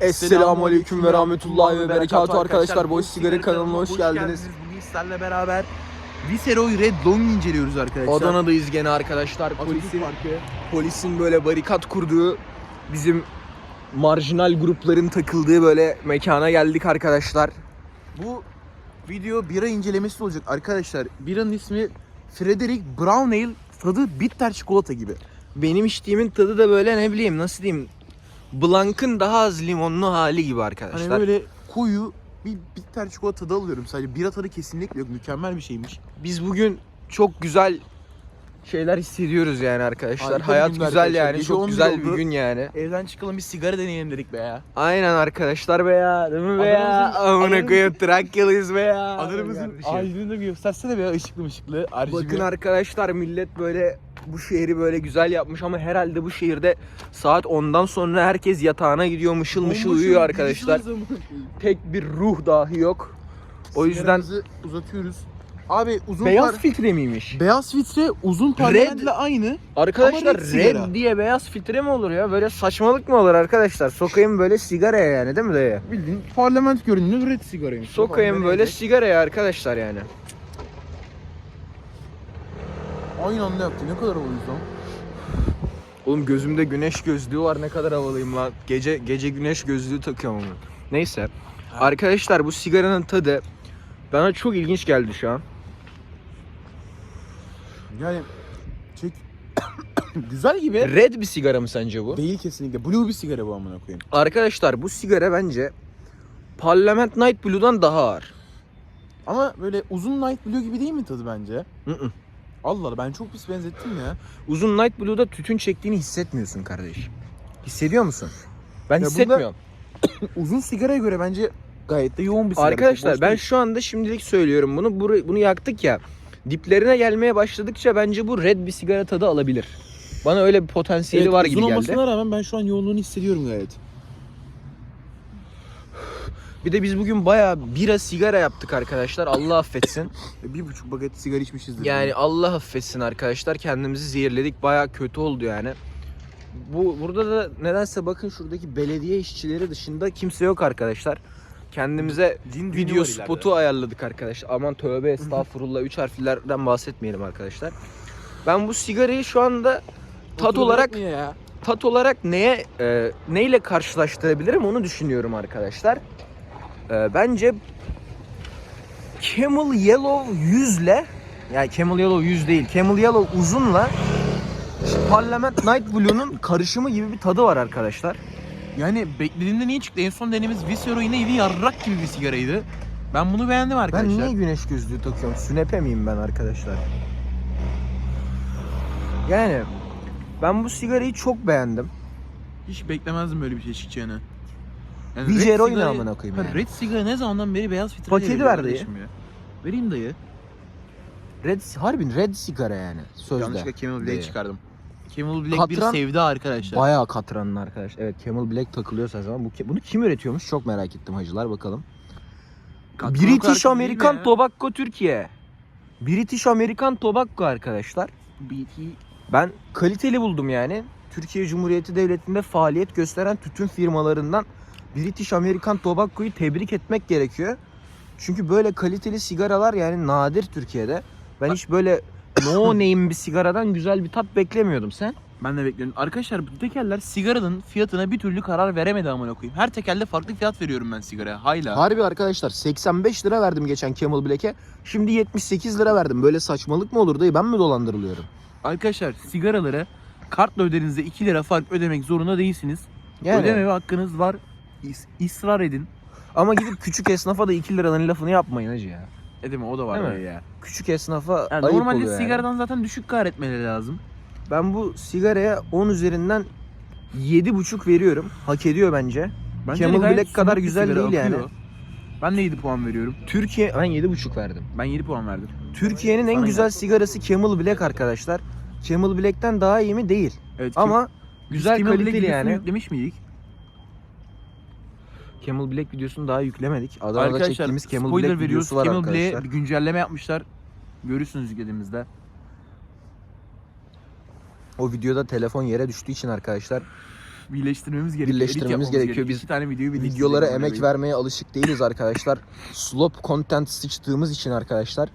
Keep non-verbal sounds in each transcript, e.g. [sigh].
Esselamu Aleyküm ve Rahmetullahi ve Berekatuhu arkadaşlar. Boş Sigara kanalına hoş geldiniz. Bugün sizlerle beraber Viceroy Red Long inceliyoruz arkadaşlar. Adana'dayız gene arkadaşlar. Polisin, polisin böyle barikat kurduğu bizim marjinal grupların takıldığı böyle mekana geldik arkadaşlar. Bu video bira incelemesi olacak arkadaşlar. Biranın ismi Frederick Brown Ale tadı bitter çikolata gibi. Benim içtiğimin tadı da böyle ne bileyim nasıl diyeyim Blanc'ın daha az limonlu hali gibi arkadaşlar. Hani böyle koyu bir bitter çikolata tadı alıyorum sadece. Bira tadı kesinlikle yok. Mükemmel bir şeymiş. Biz bugün çok güzel şeyler hissediyoruz yani arkadaşlar. Harika Hayat güzel arkadaşlar. yani. Gece Çok 11 güzel bir oldu. gün yani. Evden çıkalım bir sigara deneyelim dedik be ya. Aynen arkadaşlar be ya. Değil mi be ya? Adamımızın- Amına adamımızın- koyayım Trakyalıyız be ya. Adana'mızın Kardeşim. ağacını da bir göstersene be ya ışıklı mışıklı. RGB. Bakın arkadaşlar millet böyle bu şehri böyle güzel yapmış ama herhalde bu şehirde saat 10'dan sonra herkes yatağına gidiyor mışıl mışıl uyuyor arkadaşlar. Tek bir ruh dahi yok. O yüzden Sigaramızı uzatıyoruz. Abi uzun beyaz par- filtre miymiş? beyaz filtre uzun parlamentle aynı. Arkadaşlar Ama red sigara. red diye beyaz filtre mi olur ya? Böyle saçmalık mı olur arkadaşlar? Sokayım böyle sigaraya yani değil mi dayı? Bildiğin parlament görünümlü red sigaraymış. Sokayım böyle sigaraya arkadaşlar yani. Aynı anda yaptı. Ne kadar havalıyız lan. Oğlum gözümde güneş gözlüğü var ne kadar havalıyım lan. Gece gece güneş gözlüğü takıyorum onu. Neyse. Arkadaşlar bu sigaranın tadı bana çok ilginç geldi şu an. Yani çek. [coughs] Güzel gibi. Red bir sigara mı sence bu? Değil kesinlikle. Blue bir sigara bu amına koyayım. Arkadaşlar bu sigara bence Parliament Night Blue'dan daha ağır. Ama böyle uzun Night Blue gibi değil mi tadı bence? Hı hı. Allah Allah ben çok pis benzettim ya. Uzun Night Blue'da tütün çektiğini hissetmiyorsun kardeş. Hissediyor musun? Ben Ya hissetmiyorum. [coughs] Uzun sigaraya göre bence gayet de yoğun bir sigara. Arkadaşlar Boş ben değil. şu anda şimdilik söylüyorum bunu. Bunu yaktık ya. Diplerine gelmeye başladıkça bence bu red bir sigara tadı alabilir. Bana öyle bir potansiyeli Evet, var uzun gibi geldi. olmasına rağmen ben şu an yoğunluğunu hissediyorum gayet. Bir de biz bugün bayağı bira sigara yaptık arkadaşlar. Allah affetsin. [laughs] Bir buçuk paket sigara içmişizdir. Yani Allah affetsin arkadaşlar. Kendimizi zehirledik. Bayağı kötü oldu yani. Bu burada da nedense bakın şuradaki belediye işçileri dışında kimse yok arkadaşlar. Kendimize düğünü video var ileride. spotu ayarladık arkadaşlar. Aman tövbe estağfurullah. Üç harflerden bahsetmeyelim arkadaşlar. Ben bu sigarayı şu anda tat olarak ya. tat olarak neye e, neyle karşılaştırabilirim onu düşünüyorum arkadaşlar. E, bence Camel Yellow 100 ile yani Camel Yellow 100 değil. Camel Yellow uzunla Parliament Night Blue'nun karışımı gibi bir tadı var arkadaşlar. Yani beklediğimde niye çıktı? En son denemiz Visero yine yedi yarrak gibi bir sigaraydı. Ben bunu beğendim Ben arkadaşlar. niye güneş gözlüğü takıyorum? Sünepe miyim ben arkadaşlar? Yani ben bu sigarayı çok beğendim. Hiç beklemezdim böyle bir şey çıkacağını. Yani red ne sigara- amına koyayım yani? Red sigara ne zamandan beri beyaz filtre Paketi veriyor ver dayı. kardeşim ya. Vereyim dayı. Red harbin red sigara yani sözde. Yanlışlıkla Camel Black Dayı. çıkardım. Camel Black Katran- bir sevda arkadaşlar. Bayağı katranın arkadaş. Evet Camel Black takılıyorsa zaman bu bunu kim üretiyormuş çok merak ettim hacılar bakalım. Katran British değil American mi ya? Tobacco Türkiye. British American Tobacco arkadaşlar. BT. Ben kaliteli buldum yani. Türkiye Cumhuriyeti Devleti'nde faaliyet gösteren tütün firmalarından British American Tobacco'yu tebrik etmek gerekiyor. Çünkü böyle kaliteli sigaralar yani nadir Türkiye'de. Ben hiç böyle no [laughs] name bir sigaradan güzel bir tat beklemiyordum sen. Ben de bekliyorum. Arkadaşlar bu tekerler sigaranın fiyatına bir türlü karar veremedi amına koyayım. Her tekerde farklı fiyat veriyorum ben sigaraya. Hayla. Harbi arkadaşlar 85 lira verdim geçen Camel Black'e. Şimdi 78 lira verdim. Böyle saçmalık mı olur dayı? Ben mi dolandırılıyorum? Arkadaşlar sigaraları kartla ödediğinizde 2 lira fark ödemek zorunda değilsiniz. Yani. Ödememe hakkınız var. İs- ısrar edin. Ama gidip küçük esnafa da 2 liranın lafını yapmayın hacı ya. Edeme o da var Değil mi? ya. Küçük esnafa Yani ayıp normalde oluyor yani. sigaradan zaten düşük kar etmeleri lazım. Ben bu sigaraya 10 üzerinden 7,5 veriyorum. Hak ediyor bence. Bence Camel gayet Black kadar bir güzel sigara, değil yani. akıyor. Ben de 7 puan veriyorum. Türkiye ben 7,5 verdim. Ben 7 puan verdim. Türkiye'nin en Sana güzel sigarası Camel Black arkadaşlar. Camel Black'ten daha iyi mi? Değil. Evet, Ama güzel Camel Black kaliteli videosunu yani. yüklemiş miydik? Camel Black videosunu daha yüklemedik. Adana'da Arkadaşlar çektiğimiz Camel spoiler Black veriyoruz. videosu var Camel arkadaşlar. Black'e bir güncelleme yapmışlar. Görürsünüz yüklediğimizde. O videoda telefon yere düştüğü için arkadaşlar birleştirmemiz gerekiyor. Birleştirmemiz yapmamız gerekiyor. Biz İki tane videoyu. Videolara emek vermeye alışık değiliz arkadaşlar. Slop content sıçtığımız için arkadaşlar.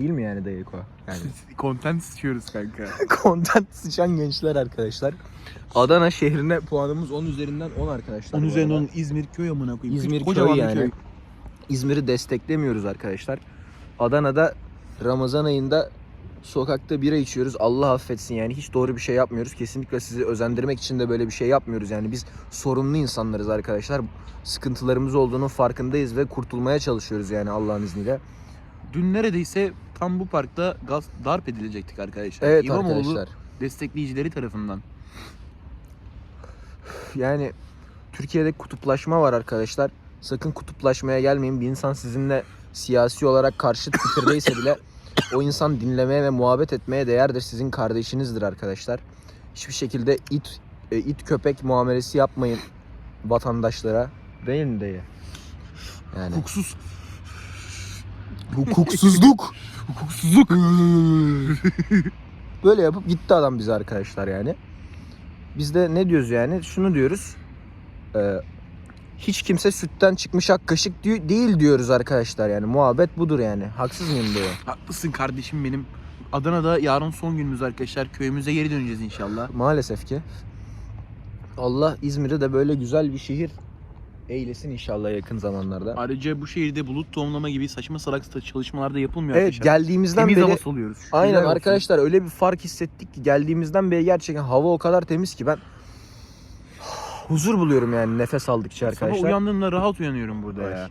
Değil mi yani Dayıko? Yani [laughs] Content istiyoruz kanka. [laughs] content sıçan gençler arkadaşlar. Adana şehrine puanımız 10 üzerinden 10 arkadaşlar. Onun bu üzerine arada. onun İzmir köy amına koyayım. İzmir Kocaman köy yani. İzmir'i desteklemiyoruz arkadaşlar. Adana'da Ramazan ayında sokakta bira içiyoruz. Allah affetsin yani hiç doğru bir şey yapmıyoruz. Kesinlikle sizi özendirmek için de böyle bir şey yapmıyoruz. Yani biz sorumlu insanlarız arkadaşlar. Sıkıntılarımız olduğunun farkındayız ve kurtulmaya çalışıyoruz yani Allah'ın izniyle. Dün neredeyse tam bu parkta gaz darp edilecektik arkadaşlar. Evet İmamoğlu arkadaşlar. destekleyicileri tarafından. Yani Türkiye'de kutuplaşma var arkadaşlar. Sakın kutuplaşmaya gelmeyin. Bir insan sizinle siyasi olarak karşıt fikirdeyse bile o insan dinlemeye ve muhabbet etmeye değerdir. Sizin kardeşinizdir arkadaşlar. Hiçbir şekilde it e, it köpek muamelesi yapmayın vatandaşlara. Değil mi dayı? Yani Hukuksuz. Hukuksuzluk. [laughs] Hukuksuzluk. [laughs] Böyle yapıp gitti adam bize arkadaşlar yani. Biz de ne diyoruz yani? Şunu diyoruz. Ee, hiç kimse sütten çıkmış ak kaşık değil diyoruz arkadaşlar yani. Muhabbet budur yani. Haksız mıyım diyor. Haklısın kardeşim benim. Adana'da yarın son günümüz arkadaşlar. Köyümüze geri döneceğiz inşallah. Maalesef ki. Allah İzmir'i de böyle güzel bir şehir eylesin inşallah yakın zamanlarda. Ayrıca bu şehirde bulut tohumlama gibi saçma salak çalışmalar da yapılmıyor Evet arkadaşlar. geldiğimizden Temiz beri hava soluyoruz. aynen olsun. arkadaşlar öyle bir fark hissettik ki geldiğimizden beri gerçekten hava o kadar temiz ki ben [sighs] huzur buluyorum yani nefes aldıkça arkadaşlar. Sabah uyandığımda rahat uyanıyorum burada Ay. ya.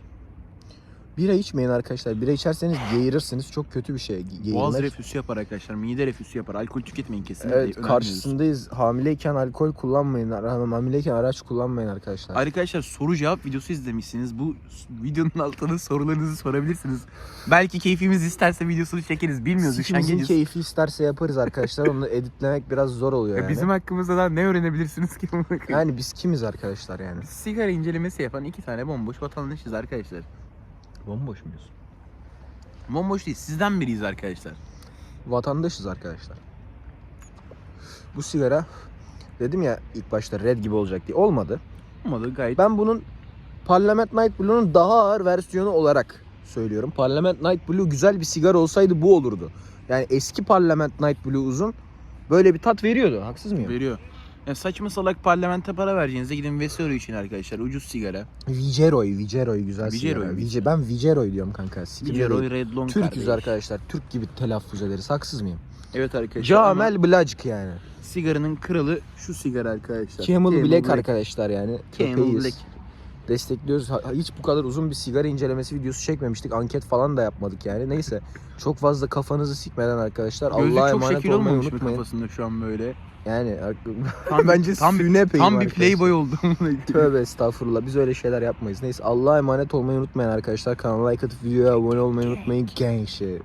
Bira içmeyin arkadaşlar. Bira içerseniz geğirirsiniz. Çok kötü bir şey. Ge- Boğaz Geğirmek. reflüsü yapar arkadaşlar. Mide reflüsü yapar. Alkol tüketmeyin kesinlikle. Evet karşısındayız. Hamileyken alkol kullanmayın. Hamileyken araç kullanmayın arkadaşlar. Arkadaşlar soru cevap videosu izlemişsiniz. Bu videonun altına sorularınızı sorabilirsiniz. Belki keyfimiz isterse videosunu çekeriz. Bilmiyoruz. Sikimizin keyfi isterse yaparız arkadaşlar. Onu [laughs] editlemek biraz zor oluyor Ya yani. Bizim hakkımızda da ne öğrenebilirsiniz ki? Yani biz kimiz arkadaşlar yani? Sigara incelemesi yapan iki tane bomboş vatandaşız arkadaşlar. Bomboş muyuz? Bomboş değil. Sizden biriyiz arkadaşlar. Vatandaşız arkadaşlar. Bu sigara dedim ya ilk başta red gibi olacak diye. Olmadı. Olmadı gayet. Ben bunun Parliament Night Blue'nun daha ağır versiyonu olarak söylüyorum. Parliament Night Blue güzel bir sigara olsaydı bu olurdu. Yani eski Parliament Night Blue uzun böyle bir tat veriyordu. Haksız mıyım? veriyor. Ya saçma salak parlamente para vereceğinizde gidin Vesero için arkadaşlar. Ucuz sigara. Viceroy, Viceroy güzel Viceroy sigara. Vice, ben Viceroy diyorum kanka. Sikimde Viceroy. Red Long Türküz kardeş. arkadaşlar. Türk gibi telaffuz ederiz. Haksız mıyım? Evet arkadaşlar. Camel Blacık yani. Sigaranın kralı şu sigara arkadaşlar. Camel Black arkadaşlar yani. Camel. Black. Destekliyoruz. Hiç bu kadar uzun bir sigara incelemesi videosu çekmemiştik. Anket falan da yapmadık yani. Neyse. Çok fazla kafanızı sikmeden arkadaşlar. Gözlük Allah'a emanet şekil olmayı olmamış mı unutmayın. kafasında şu an böyle? Yani [laughs] Tam, bence tam, bir- sünepeyim tam bir playboy oldu. Tövbe estağfurullah. Biz öyle şeyler yapmayız. Neyse Allah'a emanet olmayı unutmayın arkadaşlar. Kanala like atıp videoya abone olmayı unutmayın. Gençler.